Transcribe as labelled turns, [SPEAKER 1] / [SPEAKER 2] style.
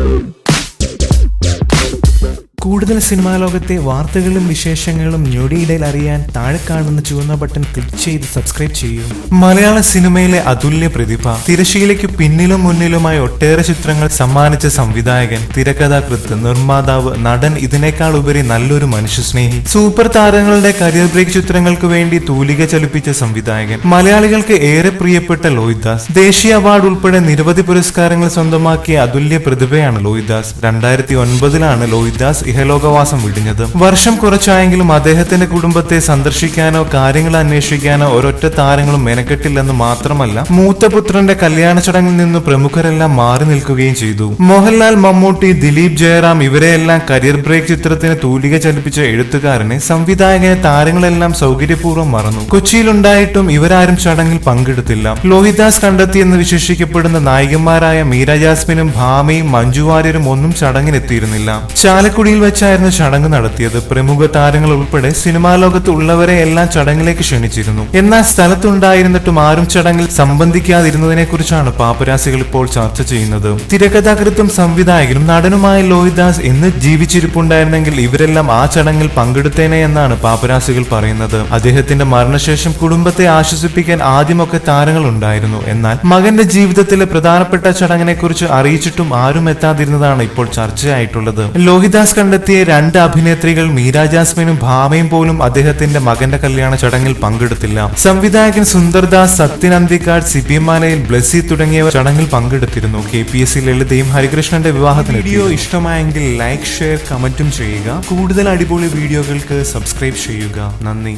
[SPEAKER 1] Woo! കൂടുതൽ cinema ലോകത്തെ വാർത്തകളും വിശേഷങ്ങളും ഞൊടിയിടയിൽ അറിയാൻ താഴെ കാണുന്ന ചുവന്ന ബട്ടൺ ക്ലിക്ക് ചെയ്ത് സബ്സ്ക്രൈബ് ചെയ്യൂ. മലയാള സിനിമയിലെ അതുല്യ പ്രതിഭ തിരശീലയ്ക്ക് പിന്നിലും മുന്നിലുമായി ഒട്ടേറെ ചിത്രങ്ങൾ സമ്മാനിച്ച സംവിധായകൻ തിരക്കഥാകൃത്ത് നിർമ്മാതാവ് നടൻ ഇതിനേക്കാൾ ഉപരി നല്ലൊരു മനുഷ്യസ്നേഹി. സൂപ്പർ താരങ്ങളുടെ കരിയർ ബ്രേക്ക് ചിത്രങ്ങൾക്ക് വേണ്ടി തൂലിക ചലിപ്പിച്ച സംവിധായകൻ. മലയാളികൾക്ക് ഏറെ പ്രിയപ്പെട്ട ലോഹിദാസ്. ദേശീയ അവാർഡ് ഉൾപ്പെടെ നിരവധി പുരസ്കാരങ്ങൾ സ്വന്തമാക്കിയ അതുല്യ പ്രതിഭയാണ് ലോഹിദാസ്. രണ്ടായിരത്തി ഒൻപതിലാണ് ലോഹിദാസ് ഇഹലോകവാസം വിടിഞ്ഞത് വർഷം കുറച്ചായെങ്കിലും അദ്ദേഹത്തിന്റെ കുടുംബത്തെ സന്ദർശിക്കാനോ കാര്യങ്ങൾ അന്വേഷിക്കാനോ ഒരൊറ്റ താരങ്ങളും മെനക്കെട്ടില്ലെന്ന് മാത്രമല്ല മൂത്തപുത്രന്റെ കല്യാണ ചടങ്ങിൽ നിന്ന് പ്രമുഖരെല്ലാം മാറി നിൽക്കുകയും ചെയ്തു. മോഹൻലാൽ മമ്മൂട്ടി ദിലീപ് ജയറാം ഇവരെയെല്ലാം കരിയർ ബ്രേക്ക് ചിത്രത്തിന് തൂലിക ചലിപ്പിച്ച എഴുത്തുകാരനെ സംവിധായകനെ താരങ്ങളെല്ലാം സൗകര്യപൂർവം മറന്നു. കൊച്ചിയിലുണ്ടായിട്ടും ഇവരാരും ചടങ്ങിൽ പങ്കെടുത്തില്ല. ലോഹിദാസ് കണ്ടെത്തിയെന്ന് വിശേഷിക്കപ്പെടുന്ന നായികന്മാരായ മീര ജാസ്മിനും ഭാമയും മഞ്ജു വാര്യരും ഒന്നും ചടങ്ങിനെത്തിയിരുന്നില്ല. ചാലക്കുടിയിൽ വെച്ചായിരുന്നു ചടങ്ങ് നടത്തിയത്. പ്രമുഖ താരങ്ങൾ ഉൾപ്പെടെ സിനിമാ ലോകത്ത് ഉള്ളവരെ എല്ലാം ചടങ്ങിലേക്ക് ക്ഷണിച്ചിരുന്നു. എന്നാൽ സ്ഥലത്തുണ്ടായിരുന്നിട്ടും ആരും ചടങ്ങിൽ സംബന്ധിക്കാതിരുന്നതിനെ കുറിച്ചാണ് പാപ്പരാസികൾ ഇപ്പോൾ ചർച്ച ചെയ്യുന്നത്. തിരക്കഥാകൃത്തും സംവിധായകനും നടനുമായ ലോഹിദാസ് എന്ന് ജീവിച്ചിരിപ്പുണ്ടായിരുന്നെങ്കിൽ ഇവരെല്ലാം ആ ചടങ്ങിൽ പങ്കെടുത്തേനെ എന്നാണ് പാപ്പരാസികൾ പറയുന്നത്. അദ്ദേഹത്തിന്റെ മരണശേഷം കുടുംബത്തെ ആശ്വസിപ്പിക്കാൻ ആദ്യമൊക്കെ താരങ്ങൾ ഉണ്ടായിരുന്നു. എന്നാൽ മകന്റെ ജീവിതത്തിലെ പ്രധാനപ്പെട്ട ചടങ്ങിനെ കുറിച്ച് അറിയിച്ചിട്ടും ആരും എത്താതിരുന്നതാണ് ഇപ്പോൾ ചർച്ചയായിട്ടുള്ളത്. ലോഹിദാസ് കണ്ടെത്തിയ രണ്ട് അഭിനേത്രികൾ മീര ജാസ്മിനും ഭാമയും പോലും അദ്ദേഹത്തിന്റെ മകന്റെ കല്യാണ ചടങ്ങിൽ പങ്കെടുത്തില്ല. സംവിധായകൻ സുന്ദർദാസ് സത്യൻ അന്തിക്കാട് സിപിഎംമാലയിൽ ബ്ലസ്സി തുടങ്ങിയവർ ചടങ്ങിൽ പങ്കെടുത്തിരുന്നു. കെ പി എസ് സി ലളിതയും ഹരികൃഷ്ണന്റെ വിവാഹത്തിന് വീഡിയോ ഇഷ്ടമായെങ്കിൽ ലൈക്ക് ഷെയർ കമന്റും ചെയ്യുക. കൂടുതൽ അടിപൊളി വീഡിയോകൾക്ക് സബ്സ്ക്രൈബ് ചെയ്യുക. നന്ദി.